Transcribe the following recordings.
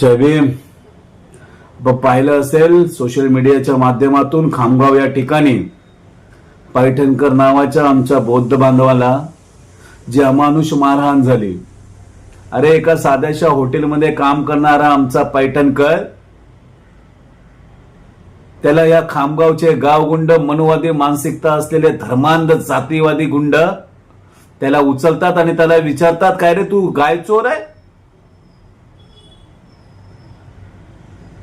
जय भीम पाहिलं असेल सोशल मीडियाच्या माध्यमातून खामगाव या ठिकाणी पैठणकर नावाच्या आमच्या बौद्ध बांधवाला जी अमानुष मारहाण झाली. अरे एका साध्याशा हॉटेलमध्ये काम करणारा आमचा पैठणकर त्याला या खामगावचे गावगुंड मनुवादी मानसिकता असलेले धर्मांध जातीवादी गुंड त्याला उचलतात आणि त्याला विचारतात काय रे तू गाय चोर आहे?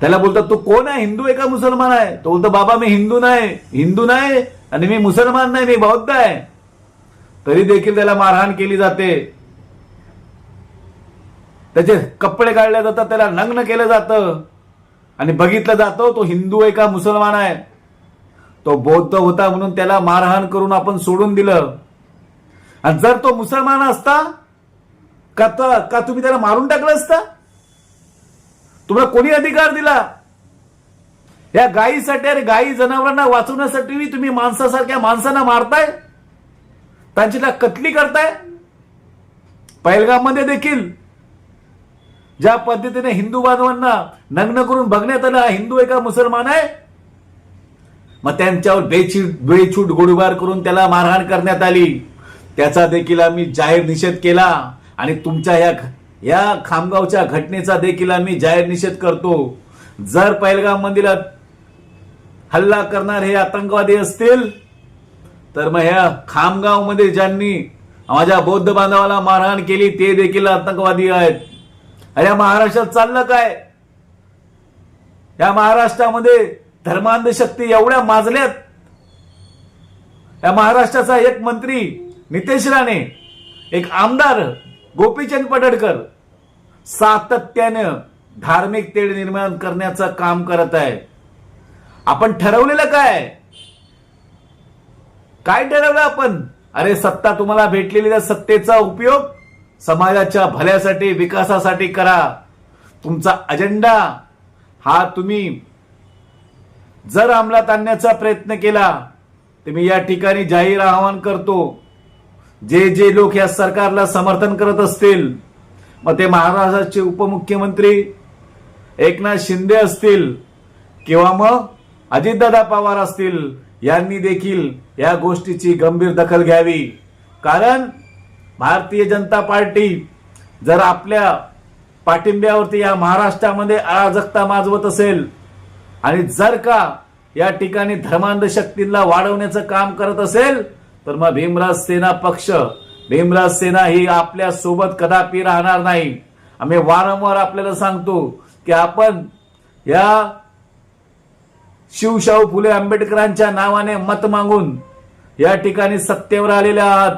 त्याला बोलतात तू कोण आहे? हिंदू आहे का मुसलमान आहे? तो बोलतो बाबा मी हिंदू नाही. हिंदू नाही आणि मी मुसलमान नाही मी बौद्ध आहे. तरी देखील त्याला मारहाण केली जाते. त्याचे कपडे काढले जातात त्याला नग्न केलं जातं. आणि बघितलं जातं तो हिंदू आहे का मुसलमान आहे? तो बौद्ध होता म्हणून त्याला मारहाण करून आपण सोडून दिलं. आणि जर तो मुसलमान असता का का तुम्ही त्याला मारून टाकलं असता? तुम्हाला कोणी अधिकार दिला? या गायीसाठी अरे गायी जनावरांना वाचवण्यासाठी तुम्ही माणसासारख्या माणसांना मारताय? त्यांची त्या कतली करताय? मध्ये देखील ज्या पद्धतीने हिंदू बांधवांना नग्न करून बघण्यात आलं हिंदू एका मुसलमान आहे? मग त्यांच्यावर बेछूट बेछूट गोळीबार करून त्याला मारहाण करण्यात आली. त्याचा देखील आम्ही जाहीर निषेध केला. आणि तुमच्या या या खामगावच्या घटनेचा देखील आम्ही जाहीर निषेध करतो. जर पहिलगाव मंदिरात हल्ला करणार हे आतंकवादी असतील तर मग ह्या खामगावमध्ये ज्यांनी माझ्या बौद्ध बांधवाला मारहाण केली ते देखील आतंकवादी आहेत. अरे या महाराष्ट्रात चाललं काय? या महाराष्ट्रामध्ये धर्मांध शक्ती एवढ्या माजल्यात. या महाराष्ट्राचा एक मंत्री नितेश राणे एक आमदार गोपीचंद पडडकर सातत्यानं धार्मिक तेढ निर्माण करण्याचं काम करत आहे. आपण ठरवलेलं काय? काय ठरवलं आपण? अरे सत्ता तुम्हाला भेटलेली त्या सत्तेचा उपयोग समाजाच्या भल्यासाठी विकासासाठी करा. तुमचा अजेंडा हा तुम्ही जर अंमलात आणण्याचा प्रयत्न केला तर मी या ठिकाणी जाहीर आवाहन करतो जे जे लोक या सरकारला समर्थन करत असतील मग ते महाराष्ट्राचे उपमुख्यमंत्री एकनाथ शिंदे असतील किंवा मग अजितदादा पवार असतील यांनी देखील या गोष्टीची गंभीर दखल घ्यावी. कारण भारतीय जनता पार्टी जर आपल्या पाठिंब्यावरती या महाराष्ट्रामध्ये अराजकता माजवत असेल आणि जर का या ठिकाणी धर्मांध शक्तींना वाढवण्याचं काम करत असेल तर मग भीमराज सेना पक्ष भीमराज सेना ही आपल्यासोबत कदापि राहणार नाही. आम्ही वारंवार आपल्याला सांगतो की आपण या शिवशाहू फुले आंबेडकरांच्या नावाने मत मागून या ठिकाणी सत्तेवर आलेल्या आहात.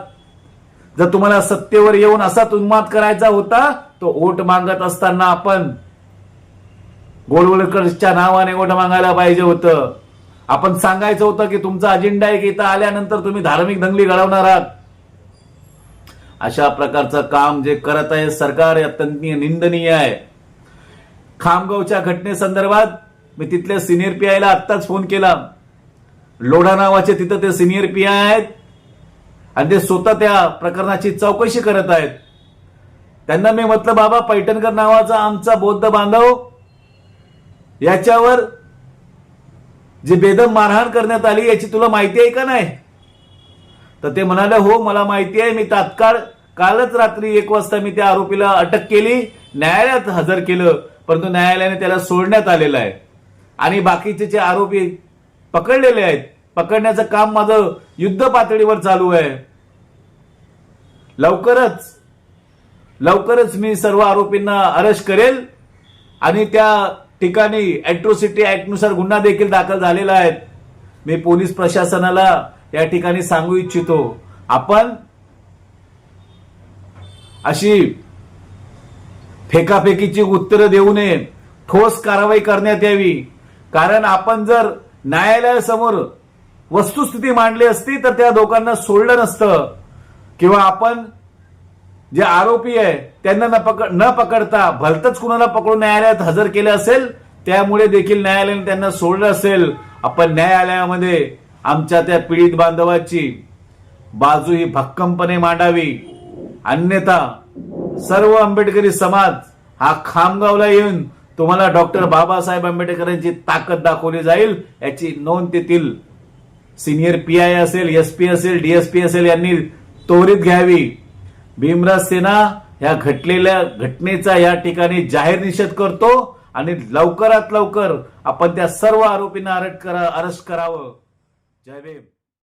जर तुम्हाला सत्तेवर येऊन असाच उन्माद करायचा होता तो वोट मागत असताना आपण गोडवलकरच्या नावाने वोट मागायला पाहिजे होतं. आपण सांगायचं होतं की तुमचा अजेंडा आहे की इथं आल्यानंतर तुम्ही धार्मिक दंगली घडवणार आहात. अशा प्रकारचं काम जे करत आहे सरकार अत्यंत निंदनीय आहे. खामगावच्या घटनेसंदर्भात मी तिथल्या सिनियर पी आयला आत्ताच फोन केला. लोढा नावाचे तिथं ते सिनियर पी आय आहेत. आणि ते स्वतः त्या प्रकरणाची चौकशी करत आहेत. त्यांना मी म्हटलं बाबा पैठणकर नावाचा आमचा बौद्ध बांधव याच्यावर जी बेदम मारहाण करण्यात आली याची तुला माहिती आहे का नाही? तर ते म्हणाले हो मला माहिती आहे मी तात्काळ कालच रात्री एक वाजता मी त्या आरोपीला अटक केली न्यायालयात हजर केलं परंतु न्यायालयाने त्याला सोडण्यात आलेलं आहे. आणि बाकीचे जे आरोपी पकडलेले आहेत पकडण्याचं काम माझं युद्ध पातळीवर चालू आहे. लवकरच लवकरच मी सर्व आरोपींना अरेस्ट करेल आणि त्या ठिकाणी अॅट्रोसिटी ऍक्टनुसार गुन्हा देखील दाखल झालेला आहे. मी पोलीस प्रशासनाला या ठिकाणी सांगू इच्छितो आपण अशी फेकाफेकीची उत्तरं देऊ नये. ठोस कारवाई करण्यात यावी. कारण आपण जर न्यायालयासमोर वस्तुस्थिती मांडली असती तर त्या दोघांना सोडलं नसतं. किंवा आपण जे आरोपी आहे त्यांना न पकड न पकडता भलतच कुणाला पकडून न्यायालयात हजर केलं असेल त्यामुळे देखील न्यायालयाने त्यांना सोडलं असेल. आपण न्यायालयामध्ये आमच्या त्या पीडित बांधवाची बाजू ही भक्कमपणे मांडावी. अन्यथा सर्व आंबेडकरी समाज हा खामगावला येऊन तुम्हाला डॉक्टर बाबासाहेब आंबेडकरांची ताकद दाखवली जाईल याची नोंद तेथील सिनियर पी आय असेल एस पी असेल डीएसपी असेल यांनी त्वरित घ्यावी. भीमराज सेना ह्या घटलेल्या घटनेचा या ठिकाणी जाहीर निषेध करतो आणि लवकरात लवकर आपण त्या सर्व आरोपींना अरेस्ट करा अरेस्ट करावं. जय भीम.